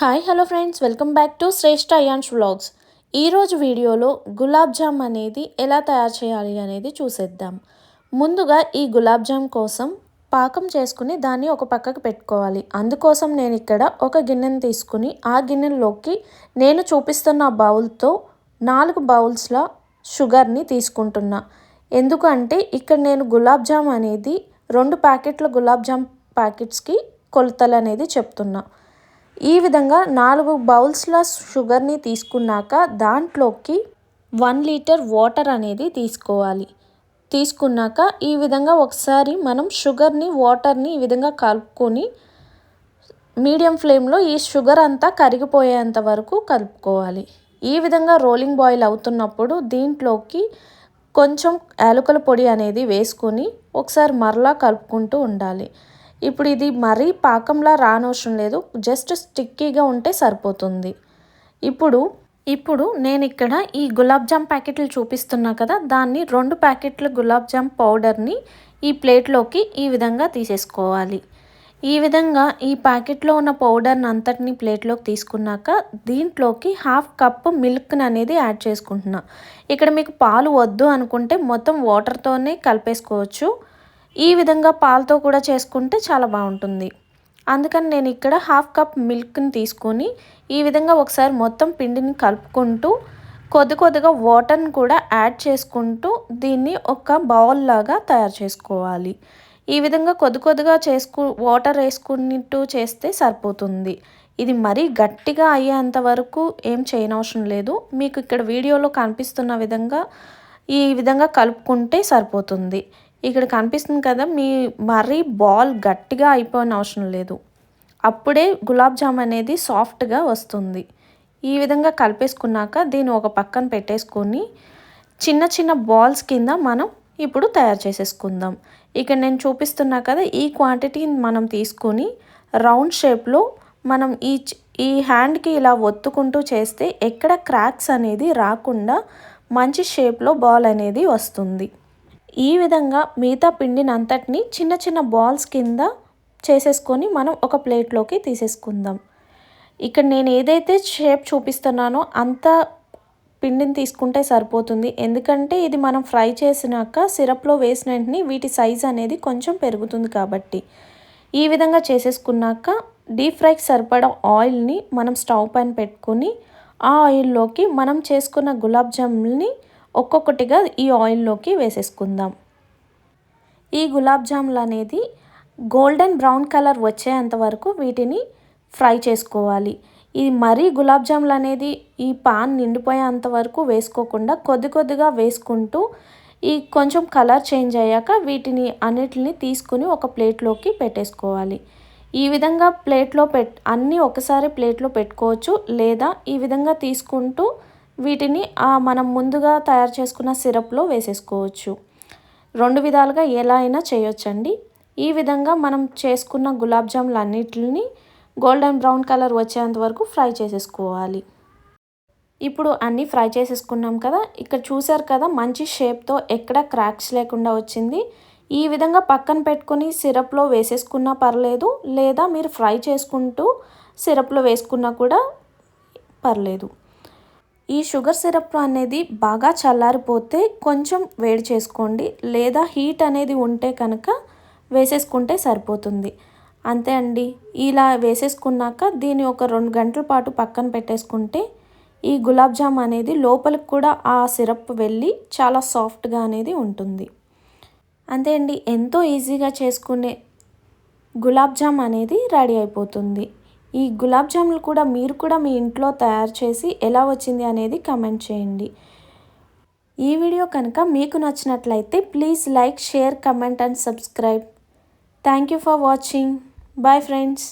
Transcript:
Hi hello friends. Welcome back to Shreshta Ayan's vlogs. ఈరోజు వీడియోలో గులాబ్ జామ్ అనేది ఎలా తయారు చేయాలి అనేది చూసేద్దాం. ముందుగా ఈ గులాబ్ జామ్ కోసం పాకం చేసుకుని దాన్ని ఒక పక్కకు పెట్టుకోవాలి. అందుకోసం నేను ఇక్కడ ఒక గిన్నెను తీసుకుని ఆ గిన్నెలోకి నేను చూపిస్తున్న బౌల్తో నాలుగు బౌల్స్ల షుగర్ని తీసుకుంటున్నా. ఎందుకంటే ఇక్కడ నేను గులాబ్ జామ్ అనేది రెండు ప్యాకెట్ల గులాబ్ జామ్ ప్యాకెట్స్కి కొలతలు అనేది చెప్తున్నా. ఈ విధంగా నాలుగు బౌల్స్ల షుగర్ని తీసుకున్నాక దాంట్లోకి వన్ లీటర్ వాటర్ అనేది తీసుకోవాలి. తీసుకున్నాక ఈ విధంగా ఒకసారి మనం షుగర్ని వాటర్ని ఈ విధంగా కలుపుకొని మీడియం ఫ్లేమ్లో ఈ షుగర్ అంతా కరిగిపోయేంత వరకు కలుపుకోవాలి. ఈ విధంగా రోలింగ్ బాయిల్ అవుతున్నప్పుడు దీంట్లోకి కొంచెం యాలకుల పొడి అనేది వేసుకొని ఒకసారి మరలా కలుపుకుంటూ ఉండాలి. ఇప్పుడు ఇది మరీ పాకంలా రానవసరం లేదు. జస్ట్ స్టిక్కీగా ఉంటే సరిపోతుంది. ఇప్పుడు ఇప్పుడు నేను ఇక్కడ ఈ గులాబ్ జామ్ ప్యాకెట్లు చూపిస్తున్నా కదా దాన్ని రెండు ప్యాకెట్ల గులాబ్ జామ్ పౌడర్ని ఈ ప్లేట్లోకి ఈ విధంగా తీసేసుకోవాలి. ఈ విధంగా ఈ ప్యాకెట్లో ఉన్న పౌడర్ని అంతటిని ప్లేట్లోకి తీసుకున్నాక దీంట్లోకి హాఫ్ కప్ మిల్క్ని అనేది యాడ్ చేసుకుంటున్నా. ఇక్కడ మీకు పాలు వద్దు అనుకుంటే మొత్తం వాటర్తోనే కలిపేసుకోవచ్చు. ఈ విధంగా పాలతో కూడా చేసుకుంటే చాలా బాగుంటుంది. అందుకని నేను ఇక్కడ హాఫ్ కప్ మిల్క్ని తీసుకొని ఈ విధంగా ఒకసారి మొత్తం పిండిని కలుపుకుంటూ కొద్ది కొద్దిగా వాటర్ని కూడా యాడ్ చేసుకుంటూ దీన్ని ఒక బౌల్ లాగా తయారు చేసుకోవాలి. ఈ విధంగా కొద్ది కొద్దిగా చేసుకు వాటర్ వేసుకున్నట్టు చేస్తే సరిపోతుంది. ఇది మరీ గట్టిగా అయ్యేంత వరకు ఏం చేయనవసరం లేదు. మీకు ఇక్కడ వీడియోలో కనిపిస్తున్న విధంగా ఈ విధంగా కలుపుకుంటే సరిపోతుంది. ఇక్కడ కనిపిస్తుంది కదా మీ మరీ బాల్ గట్టిగా అయిపోయిన అవసరం లేదు. అప్పుడే గులాబ్ జామ్ అనేది సాఫ్ట్గా వస్తుంది. ఈ విధంగా కలిపేసుకున్నాక దీన్ని ఒక పక్కన పెట్టేసుకొని చిన్న చిన్న బాల్స్ కింద మనం ఇప్పుడు తయారు చేసేసుకుందాం. ఇక్కడ నేను చూపిస్తున్నా కదా ఈ క్వాంటిటీని మనం తీసుకొని రౌండ్ షేప్లో మనం ఈ ఈ హ్యాండ్కి ఇలా ఒత్తుకుంటూ చేస్తే ఎక్కడ క్రాక్స్ అనేది రాకుండా మంచి షేప్లో బాల్ అనేది వస్తుంది. ఈ విధంగా మిగతా పిండినంతటిని చిన్న చిన్న బాల్స్ కింద చేసేసుకొని మనం ఒక ప్లేట్లోకి తీసేసుకుందాం. ఇక్కడ నేను ఏదైతే షేప్ చూపిస్తున్నానో అంత పిండిని తీసుకుంటే సరిపోతుంది. ఎందుకంటే ఇది మనం ఫ్రై చేసినాక సిరప్లో వేసిన వెంటనే వీటి సైజ్ అనేది కొంచెం పెరుగుతుంది కాబట్టి. ఈ విధంగా చేసేసుకున్నాక డీప్ ఫ్రైకి సరిపడా ఆయిల్ని మనం స్టవ్ పైన పెట్టుకొని ఆ ఆయిల్లోకి మనం చేసుకున్న గులాబ్ జాముల్ని ఒక్కొక్కటిగా ఈ ఆయిల్లోకి వేసేసుకుందాం. ఈ గులాబ్ జాములు అనేది గోల్డెన్ బ్రౌన్ కలర్ వచ్చేంత వరకు వీటిని ఫ్రై చేసుకోవాలి. ఈ మరీ గులాబ్ జాములు అనేది ఈ పాన్ నిండిపోయేంత వరకు వేసుకోకుండా కొద్ది కొద్దిగా వేసుకుంటూ ఈ కొంచెం కలర్ చేంజ్ అయ్యాక వీటిని అన్నిటిని తీసుకుని ఒక ప్లేట్లోకి పెట్టేసుకోవాలి. ఈ విధంగా ప్లేట్లో పెట్ అన్నీ ఒకసారి ప్లేట్లో పెట్టుకోవచ్చు లేదా ఈ విధంగా తీసుకుంటూ వీటిని మనం ముందుగా తయారు చేసుకున్న సిరప్లో వేసేసుకోవచ్చు. రెండు విధాలుగా ఎలా అయినా చేయొచ్చండి. ఈ విధంగా మనం చేసుకున్న గులాబ్ జాములు అన్నిటిని గోల్డెన్ బ్రౌన్ కలర్ వచ్చేంత వరకు ఫ్రై చేసేసుకోవాలి. ఇప్పుడు అన్నీ ఫ్రై చేసేసుకున్నాం కదా ఇక్కడ చూసారు కదా మంచి షేప్తో ఎక్కడ క్రాక్స్ లేకుండా వచ్చింది. ఈ విధంగా పక్కన పెట్టుకొని సిరప్లో వేసేసుకున్నా పర్లేదు లేదా మీరు ఫ్రై చేసుకుంటూ సిరప్లో వేసుకున్నా కూడా పర్లేదు. ఈ షుగర్ సిరప్ అనేది బాగా చల్లారిపోతే కొంచెం వేడి చేసుకోండి లేదా హీట్ అనేది ఉంటే కనుక వేసేసుకుంటే సరిపోతుంది. అంతే అండి. ఇలా వేసేసుకున్నాక దీన్ని ఒక రెండు గంటల పాటు పక్కన పెట్టేసుకుంటే ఈ గులాబ్ జామ్ అనేది లోపలికి కూడా ఆ సిరప్ వెళ్ళి చాలా సాఫ్ట్గా అనేది ఉంటుంది. అంతే అండి. ఎంతో ఈజీగా చేసుకునే గులాబ్ జామ్ అనేది రెడీ అయిపోతుంది. ఈ గులాబ్ జాములు కూడా మీరు కూడా మీ ఇంట్లో తయారు చేసి ఎలా వచ్చింది అనేది కమెంట్ చేయండి. ఈ వీడియో కనుక మీకు నచ్చినట్లయితే please like share comment and subscribe thank you for watching bye friends